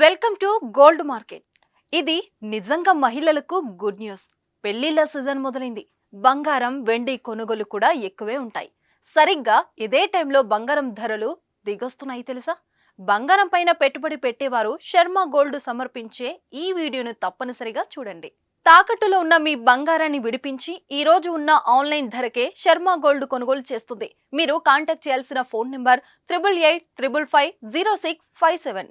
Welcome to gold market. ఇది నిజంగా మహిళలకు గుడ్ న్యూస్. పెళ్ళిళ్ళ సీజన్ మొదలైంది. బంగారం వెండి కొనుగోలు కూడా ఎక్కువే ఉంటాయి. సరిగ్గా ఇదే టైంలో బంగారం ధరలు దిగొస్తున్నాయి తెలుసా? బంగారం పైన పెట్టుబడి పెట్టేవారు శర్మ గోల్డ్ సమర్పించే ఈ వీడియోను తప్పనిసరిగా చూడండి. తాకట్టులో ఉన్న మీ బంగారాన్ని విడిపించి ఈ రోజు ఉన్న ఆన్లైన్ ధరకే శర్మ గోల్డ్ కొనుగోలు చేస్తుంది. మీరు కాంటాక్ట్ చేయాల్సిన phone number triple eight triple five zero six five seven.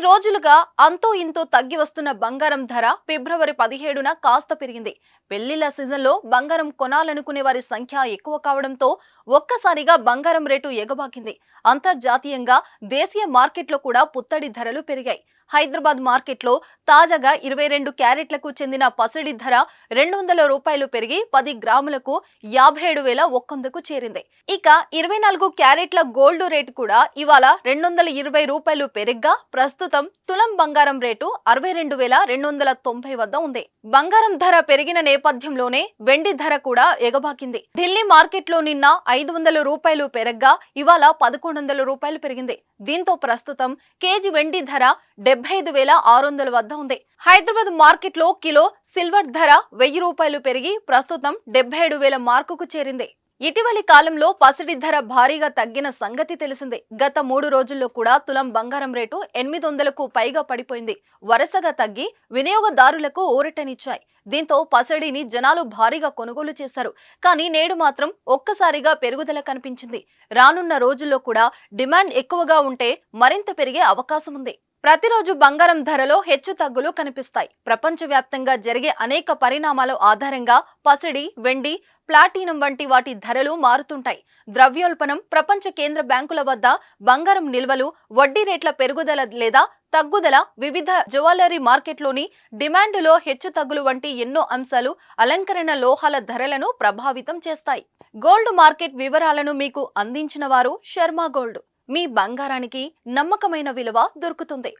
కొన్ని రోజులుగా అంతో ఇంతో తగ్గి వస్తున్న బంగారం ధర ఫిబ్రవరి పదిహేడున కాస్త పెరిగింది. పెళ్ళిళ్ళ సీజన్లో బంగారం కొనాలనుకునే వారి సంఖ్య ఎక్కువ కావడంతో ఒక్కసారిగా బంగారం రేటు ఎగబాకింది. అంతర్జాతీయంగా దేశీయ మార్కెట్లో కూడా పుత్తడి ధరలు పెరిగాయి. హైదరాబాద్ మార్కెట్లో తాజాగా ఇరవై రెండు క్యారెట్లకు చెందిన పసిడి ధర రెండు వందల రూపాయలు పెరిగి పది గ్రాములకు యాభై ఏడు వేల ఒక్కొందకు చేరింది. ఇక ఇరవై నాలుగు క్యారెట్ల గోల్డ్ రేటు కూడా ఇవాళ రెండు వందల ఇరవై రూపాయలు పెరిగ్గా ప్రస్తుతం తులం బంగారం రేటు అరవై రెండు వేల రెండు వందల తొంభై వద్ద ఉంది. బంగారం ధర పెరిగిన నేపథ్యంలోనే వెండి ధర కూడా ఎగబాకింది. ఢిల్లీ మార్కెట్లో నిన్న ఐదు వందల రూపాయలు పెరగ్గా ఇవాళ పదకొండు వందల రూపాయలు పెరిగింది. దీంతో ప్రస్తుతం కేజీ వెండి ధర డెబ్బై ఐదు వేల ఆరు వందల వద్ద ఉంది. హైదరాబాద్ మార్కెట్లో కిలో సిల్వర్ ధర వెయ్యి రూపాయలు పెరిగి ప్రస్తుతం డెబ్బై ఏడు వేల మార్కుకు చేరింది. ఇటీవలి కాలంలో పసిడి ధర భారీగా తగ్గిన సంగతి తెలిసిందే. గత మూడు రోజుల్లో కూడా తులం బంగారం రేటు ఎనిమిది వందలకు పైగా పడిపోయింది. వరుసగా తగ్గి వినియోగదారులకు ఊరటనిచ్చాయి. దీంతో పసిడిని జనాలు భారీగా కొనుగోలు చేశారు. కానీ నేడు మాత్రం ఒక్కసారిగా పెరుగుదల కనిపించింది. రానున్న రోజుల్లో కూడా డిమాండ్ ఎక్కువగా ఉంటే మరింత పెరిగే అవకాశం ఉంది ప్రతిరోజు బంగారం ధరలో హెచ్చు తగ్గులు కనిపిస్తాయి. ప్రపంచవ్యాప్తంగా జరిగే అనేక పరిణామాల ఆధారంగా పసిడి వెండి ప్లాటినం వంటి వాటి ధరలు మారుతుంటాయి. ద్రవ్యోల్బణం ప్రపంచ కేంద్ర బ్యాంకుల వద్ద బంగారం నిల్వలు వడ్డీ రేట్ల పెరుగుదల లేదా తగ్గుదల వివిధ జ్యువెలరీ మార్కెట్లోని డిమాండులో హెచ్చు తగ్గులు వంటి ఎన్నో అంశాలు అలంకరణ లోహాల ధరలను ప్రభావితం చేస్తాయి. గోల్డ్ మార్కెట్ వివరాలను మీకు అందించిన వారు శర్మ గోల్డ్. మీ బంగారానికి నమ్మకమైన విలువ దొరుకుతుంది.